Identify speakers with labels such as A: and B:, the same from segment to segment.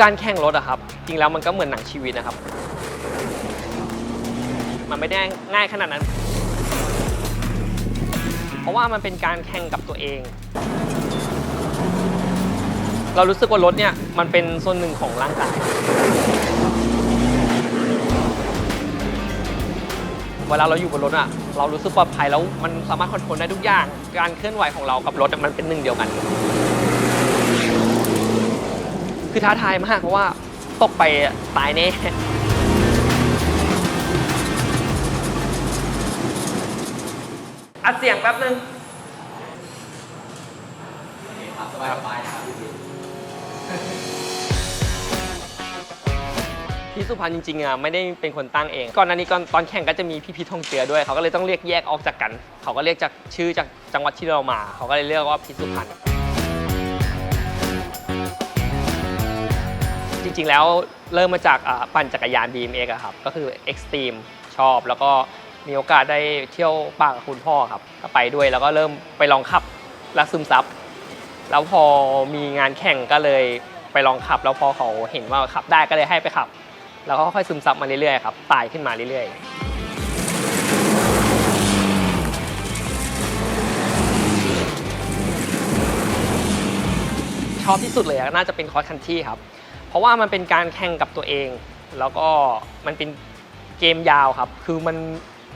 A: การแข่งรถอะครับ จริงแล้วมันก็เหมือนหนังชีวิตนะครับ มันไม่ได้ง่ายขนาดนั้น เพราะว่ามันเป็นการแข่งกับตัวเอง เรารู้สึกว่ารถเนี่ยมันเป็นส่วนหนึ่งของร่างกาย เวลาเราอยู่บนรถอะเรารู้สึกปลอดภัยแล้วมันสามารถคอนโทรลได้ทุกอย่าง การเคลื่อนไหวของเรากับรถมันเป็นหนึ่งเดียวกัน คือท้าทายมากเพราะว่าตกไปตายแน่อัดเสียงแป๊บนึงพี่สุพันธ์จริงๆอะไม่ได้เป็นคนตั้งเอง ก่อนหน้านี้ก่อนตอนแข่งก็จะมีพี่พีทองเจือด้วย เขาก็เลยต้องเรียกแยกออกจากกัน เขาก็เรียกจากชื่อจากจังหวัดที่เรามา เขาก็เลยเรียกว่าพีทสุพรรณ ริงๆแล้วเริ่มมาจากปั่นจักรยาน BMX อะครับ ก็คือ Extreme ชอบ แล้วก็มีโอกาสได้เที่ยวป่ากับคุณพ่อครับก็ไปด้วยแล้วก็เริ่มไปลองขับและซึมซับแล้วพอมีงานแข่งก็เลยไปลองขับ แล้วพอเขาเห็นว่าขับได้ก็เลยให้ไปขับ แล้วก็ค่อยซึมซับมาเรื่อยๆครับตายขึ้นมาเรื่อยๆชอบที่สุดเลยน่าจะเป็นคอร์สคันที่ครับ เพราะว่ามันเป็นการแข่งกับตัวเอง แล้วก็มันเป็นเกมยาวครับ คือมัน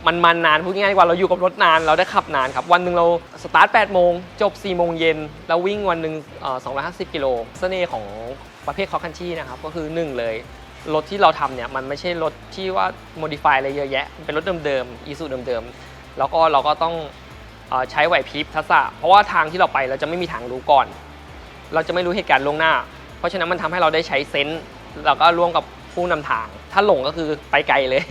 A: มันมันนานพูดง่ายๆกว่าเราอยู่กับรถนานเราได้ขับนานครับ วันหนึ่งเราสตาร์ท8โมงจบ4โมงเย็นแล้ววิ่งวันหนึ่งเอ่อ250 กิโลเสน่ห์ของประเภทคอร์คันที่นะครับ ก็คือ 1 เลย รถที่เราทำเนี่ย มันไม่ใช่รถที่ว่าโมดิฟายอะไรเยอะแยะ เป็นรถเดิมๆอีซูเดิมๆ แล้วก็เราก็ต้องอใช้ไหวพริบทักษะเพราะว่าทางที่เราไปเราจะไม่มีทางรู้ก่อน เราจะไม่รู้เหตุการณ์ล่วงหน้า เพราะฉะนั้นมันทำให้เราได้ใช้เซนส์แล้วก็ร่วมกับผู้นำทาง ถ้าหลงก็คือไปไกลเลย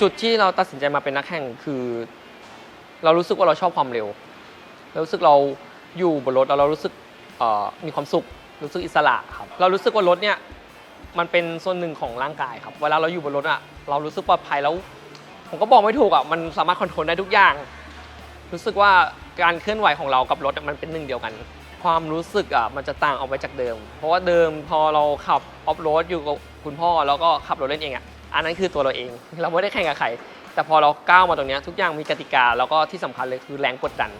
A: จุดที่เราตัดสินใจมาเป็นนักแข่งคือ เรารู้สึกว่าเราชอบความเร็วเรารู้สึกเราอยู่บนรถแล้วเรารู้สึกมีความสุขรู้สึกอิสระครับเรารู้สึกว่ารถเนี่ยมันเป็นส่วนหนึ่งของร่างกายครับเวลาเราอยู่บนรถอะเรารู้สึกปลอดภัยแล้ว ผมก็บอกไม่ถูกอะมันสามารถคอนโทรลได้ทุกอย่าง รู้สึกว่า การเคลื่อนไหวของเรากับรถมันเป็นหนึ่งเดียวกัน ความรู้สึกอะมันจะต่างออกไปจากเดิม เพราะว่าเดิมพอเราขับออฟโรดอยู่กับคุณพ่อแล้วก็ขับรถเล่นเองอะอันนั้นคือตัวเราเอง เราไม่ได้แข่งกับใครแต่พอเราก้าวมาตรงนี้ทุกอย่างมีกติกาแล้วก็ที่สำคัญเลยคือแรงกดดัน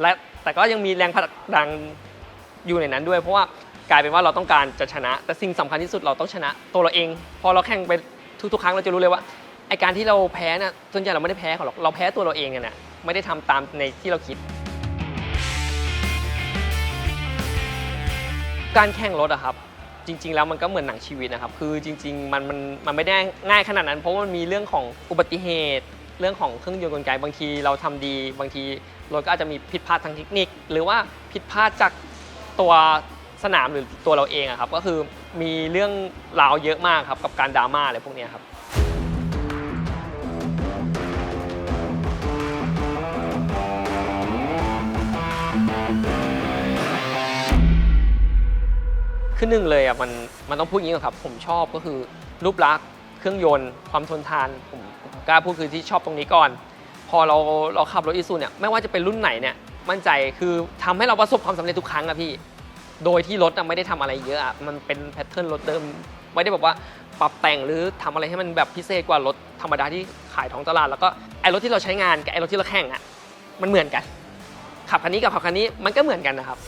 A: และแต่ก็ยังมีแรงผลักดันอยู่ในนั้นด้วย เพราะว่ากลายเป็นว่าเราต้องการจะชนะ แต่สิ่งสำคัญที่สุดเราต้องชนะตัวเราเอง พอเราแข่งไปทุกๆ ครั้งเราจะรู้เลยว่าไอการที่เราแพ้น่ะส่วนใหญ่เราไม่ได้แพ้เขาหรอกเราแพ้ตัวเราเองเนี่ยนะ ไม่ได้ทำตามในที่เราคิด การแข่งรถอะครับ จริง ๆ แล้วมันก็เหมือนหนังชีวิตนะครับ คือจริง ๆ มันมันมันไม่ได้ง่ายขนาดนั้น เพราะว่ามันมีเรื่องของอุบัติเหตุ เรื่องของเครื่องยนต์กลไกบางทีเราทำดี บางทีรถก็อาจจะมีผิดพลาดทางเทคนิค หรือว่าผิดพลาดจากตัวสนามหรือตัวเราเองอะครับ ก็คือมีเรื่องราวเยอะมากครับกับการดราม่าอะไรพวกนี้ครับ คือหนึ่งเลยอะมันมันต้องพูดอย่างนี้ก่อนครับ ผมชอบก็คือรูปลักษณ์เครื่องยนต์ ความทนทานผมผมกล้าพูดคือที่ชอบตรงนี้ก่อน พอเราเราขับรถอีซูเนี่ยไม่ว่าจะเป็นรุ่นไหนเนี่ยมั่นใจคือทำให้เราประสบความสำเร็จทุกครั้งอะพี่ โดยที่รถอะไม่ได้ทำอะไรเยอะอะมันเป็นแพทเทิร์นรถเดิมไม่ได้แบบว่าปรับแต่งหรือทำอะไรให้มันแบบพิเศษกว่ารถธรรมดาที่ขายท้องตลาด แล้วก็ไอรถที่เราใช้งานกับไอรถที่เราแข่งอะมันเหมือนกัน ขับคันนี้กับขับคันนี้มันก็เหมือนกันนะครับ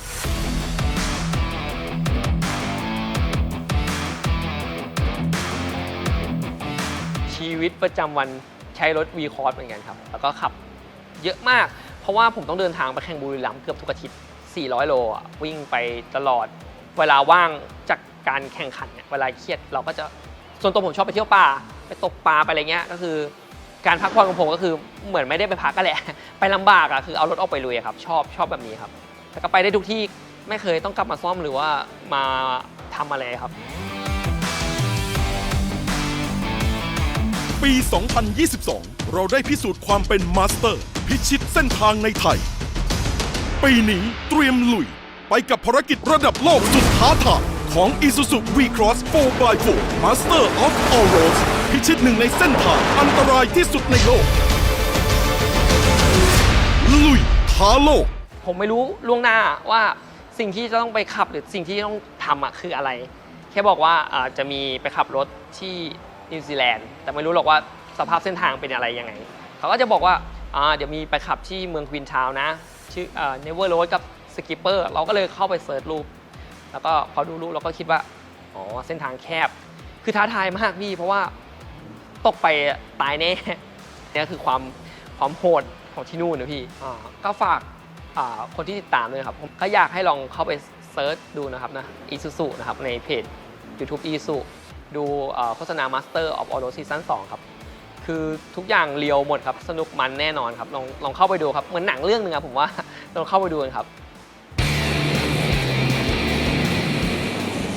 A: ชีวิตประจำวันใช้รถ V c o r s เหมือนกันครับ แล้วก็ขับเยอะมาก เพราะว่าผมต้องเดินทางไปแข่งบุรีรัมย์เกือบทุกอาทิตย์ 400 โลอะวิ่งไปตลอด เวลาว่างจากการแข่งขันเนี่ยเวลาเครียดเราก็จะส่วนตัวผมชอบไปเที่ยวป่าไปตกปลาไปอะไรเงี้ยก็คือ การพักผ่อนของผมก็คือเหมือนไม่ได้ไปพักกันแหละ ไปลำบากอะคือเอารถออกไปลุยครับ ชอบชอบแบบนี้ครับแต่ก็ไปได้ทุกที่ไม่เคยต้องกลับมาซ่อมหรือว่ามาทำอะไรครับ
B: ปี 2022 เราได้พิสูจน์ความเป็นมาสเตอร์ พิชิตเส้นทางในไทย ปีนี้เตรียมลุย ไปกับภารกิจระดับโลกสุดท้าทาย ของ Isuzu V-Cross 4x4 Master of All Roads พิชิตหนึ่งในเส้นทางอันตรายที่สุดในโลก ลุยท้าโลก
A: ผมไม่รู้ล่วงหน้าว่าสิ่งที่จะต้องไปขับหรือสิ่งที่ต้องทำอะคืออะไร แค่บอกว่าอ่าจะมีไปขับรถที่นิวซีแลนด์แต่ไม่รู้หรอกว่าสภาพเส้นทางเป็นอะไรยังไง เขาก็จะบอกว่าอ่าเดี๋ยวมีไปขับที่เมืองควีนทาวน์นะ ชื่อเนเวอร์โรดกับสกิปเปอร์เราก็เลยเข้าไปเสิร์ชรูป แล้วก็พอดูรูปเราก็คิดว่าอ๋อเส้นทางแคบ คือท้าทายมากพี่ เพราะว่าตกไปตายแน่เนี่ยคือความความโหดของที่นู่นนะพี่ก็ฝากคนที่ติดตามด้วยครับ ผมก็อยากให้ลองเข้าไปเซิร์ชดูนะครับนะอีซูซูนะครับในเพจ YouTube อีซูดูโฆษณา Master of Auto Season 2 ครับ คือทุกอย่างเรียวหมดครับ สนุกมันแน่นอนครับ ลองลองเข้าไปดูครับ เหมือนหนังเรื่องหนึงครับผมว่าลองเข้าไปดูกันครับ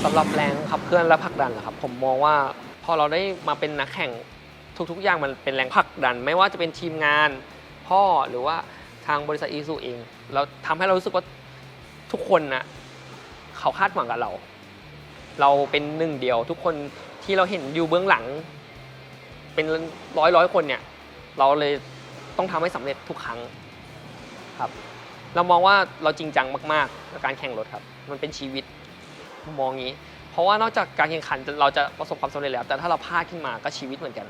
A: สำหรับแรงขับเคลื่อนและผลักดันนะครับผมมองว่าพอเราได้มาเป็นนักแข่งทุกๆ อย่างมันเป็นแรงผลักดัน ไม่ว่าจะเป็นทีมงาน พ่อหรือว่าทางบริษัทอีซูเองเราทำให้เรารู้สึกว่าทุกคนนะเขาคาดหวังกับเรา เราเป็นหนึ่งเดียว ทุกคนที่เราเห็นอยู่เบื้องหลัง เป็นร้อยร้อยคนเนี่ย เราเลยต้องทำให้สำเร็จทุกครั้งครับ เรามองว่าเราจริงจังมากๆกับการแข่งรถครับ มันเป็นชีวิต ผมมองงี้ เพราะว่านอกจากการแข่งขันเราจะประสบความสำเร็จแล้ว แต่ถ้าเราพลาดขึ้นมาก็ชีวิตเหมือนกัน